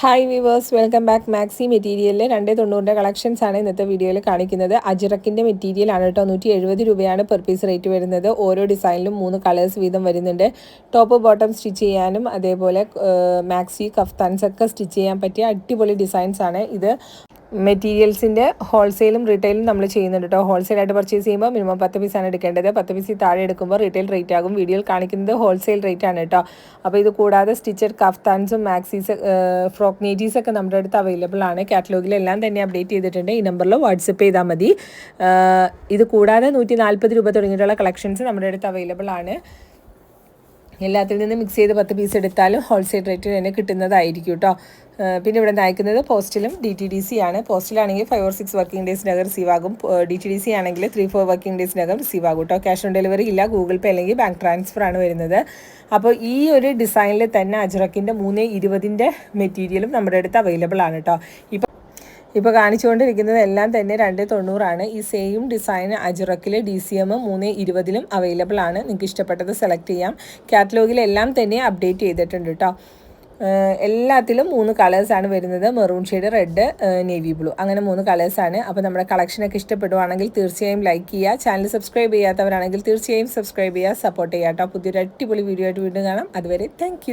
Hi viewers welcome back maxi മെറ്റീരിയലിൽ രണ്ട് തൊണ്ണൂറിന്റെ collections ആണ് ഇന്നത്തെ വീഡിയോയിൽ കാണിക്കുന്നത്. അജിറക്കിന്റെ മെറ്റീരിയൽ ആണ് കേട്ടോ. നൂറ്റി എഴുപത് രൂപയാണ് പെർ പീസ് റേറ്റ് വരുന്നത്. ഓരോ ഡിസൈനിലും മൂന്ന് കളേഴ്സ് വീതം വരുന്നുണ്ട്. ടോപ്പ് ബോട്ടം സ്റ്റിച്ച് ചെയ്യാനും അതേപോലെ മാക്സി കഫ്താൻസ് ഒക്കെ സ്റ്റിച്ച് ചെയ്യാൻ പറ്റിയ അടിപൊളി ഡിസൈൻസ് ആണ് ഇത്. മെറ്റീരിയൽസിന്റെ ഹോൾസെയിലും റീറ്റെയിലും നമ്മൾ ചെയ്യുന്നുണ്ട് കേട്ടോ ഹോൾസെയിലായിട്ട് പർച്ചേസ് ചെയ്യുമ്പോൾ മിനിമം പത്ത് പീസാണ് എടുക്കേണ്ടത്. പത്ത് പീസ് താഴെ എടുക്കുമ്പോൾ റീറ്റെയിൽ റേറ്റ് ആകും. വീഡിയോയിൽ കാണിക്കുന്നത് ഹോൾസെയിൽ റേറ്റ് ആണ് കേട്ടോ അപ്പോൾ ഇത് കൂടാതെ സ്റ്റിച്ചഡ് കഫ്താൻസും മാക്സീസ് ഫ്രോക്ക് നീറ്റീസൊക്കെ നമ്മുടെ അടുത്ത് അവൈലബിൾ ആണ്. കാറ്റലോഗിലെല്ലാം തന്നെ അപ്ഡേറ്റ് ചെയ്തിട്ടുണ്ട്. ഈ നമ്പറിൽ വാട്സപ്പ് ചെയ്താൽ മതി. ഇത് കൂടാതെ നൂറ്റി നാൽപ്പത് രൂപ തുടങ്ങിയിട്ടുള്ള കളക്ഷൻസ് നമ്മുടെ അടുത്ത് അവൈലബിൾ ആണ്. എല്ലാത്തിൽ നിന്നും മിക്സ് ചെയ്ത് പത്ത് പീസ് എടുത്താലും ഹോൾസെയിൽ റേറ്റിൽ തന്നെ കിട്ടുന്നതായിരിക്കും കേട്ടോ പിന്നെ ഇവിടെ നയിക്കുന്നത് പോസ്റ്റിലും ഡി ടി ഡി സി ആണ്. പോസ്റ്റിലാണെങ്കിൽ ഫൈവ് ഓർ സിക്സ് വർക്കിംഗ് ഡേയ്സിനകം റിസീവ് ആകും. ഡി ടി ഡി സി ആണെങ്കിൽ ത്രീ ഫോർ വർക്കിംഗ് ഡേയ്സിനകം റിസീവ് ആകും കേട്ടോ ക്യാഷ് ഓൺ ഡെലിവറി ഇല്ല ഗൂഗിൾ പേ അല്ലെങ്കിൽ ബാങ്ക് ട്രാൻസ്ഫർ ആണ് വരുന്നത്. അപ്പോൾ ഈ ഒരു ഡിസൈനിൽ തന്നെ അജ്രക്കിന്റെ മൂന്ന് ഇരുപതിന്റെ മെറ്റീരിയലും നമ്മുടെ അടുത്ത് അവൈലബിൾ ആണ് കേട്ടോ ഇപ്പോൾ ഇപ്പോൾ കാണിച്ചുകൊണ്ടിരിക്കുന്നത് എല്ലാം തന്നെ രണ്ട് തൊണ്ണൂറാണ്. ഈ സെയിം ഡിസൈൻ അജുറക്കിൽ ഡി സി എം മൂന്ന് ഇരുപതിലും അവൈലബിൾ ആണ്. നിങ്ങൾക്ക് ഇഷ്ടപ്പെട്ടത് സെലക്ട് ചെയ്യാം. കാറ്റലോഗിൽ എല്ലാം തന്നെ അപ്ഡേറ്റ് ചെയ്തിട്ടുണ്ട് കേട്ടോ എല്ലാത്തിലും മൂന്ന് കളേഴ്സാണ് വരുന്നത്. Maroon shade red navy blue അങ്ങനെ മൂന്ന് കളേഴ്സാണ് അപ്പോൾ നമ്മുടെ കളക്ഷനൊക്കെ ഇഷ്ടപ്പെടുവാണെങ്കിൽ തീർച്ചയായും ലൈക്ക് ചെയ്യുക. ചാനൽ സബ്സ്ക്രൈബ് ചെയ്യാത്തവരാണെങ്കിൽ തീർച്ചയായും സബ്സ്ക്രൈബ് ചെയ്യുക. സപ്പോർട്ട് ചെയ്യുക കേട്ടോ പുതിയൊരു അടിപൊളി വീഡിയോ ആയിട്ട് വീണ്ടും കാണാം. അതുവരെ താങ്ക്